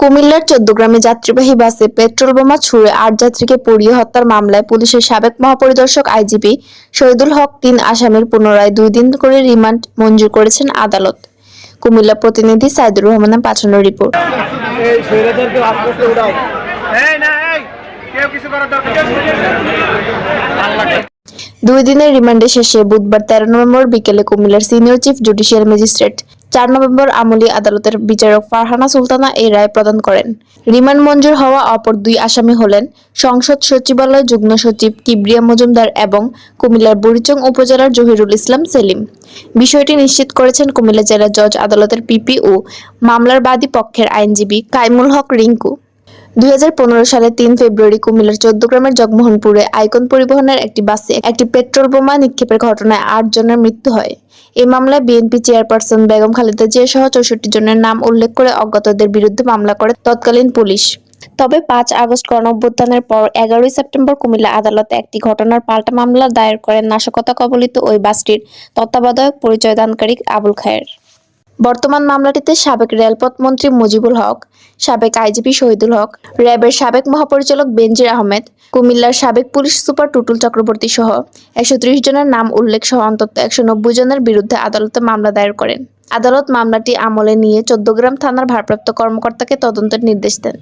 কুমিল্লার চোদ্দগ্রামে যাত্রীবাহী বাসে পেট্রোল বোমা ছুড়ে আট যাত্রীকে পুড়িয়ে হত্যার মামলায় পুলিশের সাবেক মহাপরিদর্শক আইজিপি শহীদুল হক তিন আসামির পুনরায় দুই দিন করে রিমান্ড মঞ্জুর করেছেন আদালত। কুমিল্লা প্রতিনিধি সাইদুর রহমানের পাঠানো রিপোর্ট। দুই দিনের রিমান্ডে শেষে বুধবার তেরো নভেম্বর বিকেলে কুমিল্লার সিনিয়র চিফ জুডিশিয়াল ম্যাজিস্ট্রেট চার নভেম্বর আমলি আদালতের বিচারক ফারহানা সুলতানা এই রায় প্রদান করেন। রিমান্ড মঞ্জুর হওয়া অপর দুই আসামি হলেন সংসদ সচিবালয় যুগ্ম সচিব কিবরিয়া মজুমদার এবং কুমিল্লার বুড়িচং উপজেলার জহিরুল ইসলাম সেলিম। বিষয়টি নিশ্চিত করেছেন কুমিল্লা জেলা জজ আদালতের পিপি ও মামলার বাদী পক্ষের আইনজীবী কাইমুল হক রিঙ্কু। দুই হাজার পনেরো সালে তিন ফেব্রুয়ারি কুমিল্লার চৌদ্দগ্রামের জগমোহনপুরে আইকন পরিবহনের একটি বাসে একটি পেট্রোল বোমা নিক্ষেপের ঘটনায় আট জনের মৃত্যু হয়। এই মামলায় বিএনপি চেয়ারপারসন বেগম খালেদা জিয়া সহ চৌষট্টি জনের নাম উল্লেখ করে অজ্ঞাতদের বিরুদ্ধে মামলা করে তৎকালীন পুলিশ। তবে পাঁচ আগস্ট গণঅভ্যুত্থানের পর এগারোই সেপ্টেম্বর কুমিল্লা আদালতে একটি ঘটনার পাল্টা মামলা দায়ের করেন নাশকতা কবলিত ওই বাসটির তত্ত্বাবধায়ক পরিচয়দানকারী আবুল খায়ের। বর্তমান মামলাটিতে সাবেক রেলপথ মন্ত্রী মুজিবুল হক, সাবেক আইজিপি শহীদুল হক, র্যাবের সাবেক মহাপরিচালক বেনজির আহমেদ, কুমিল্লার সাবেক পুলিশ সুপার টুটুল চক্রবর্তী সহ একশো ত্রিশ জনের নাম উল্লেখ সহ অন্তত একশো নব্বই জনের বিরুদ্ধে আদালতে মামলা দায়ের করেন। আদালত মামলাটি আমলে নিয়ে চোদ্দগ্রাম থানার ভারপ্রাপ্ত কর্মকর্তাকে তদন্তের নির্দেশ দেন।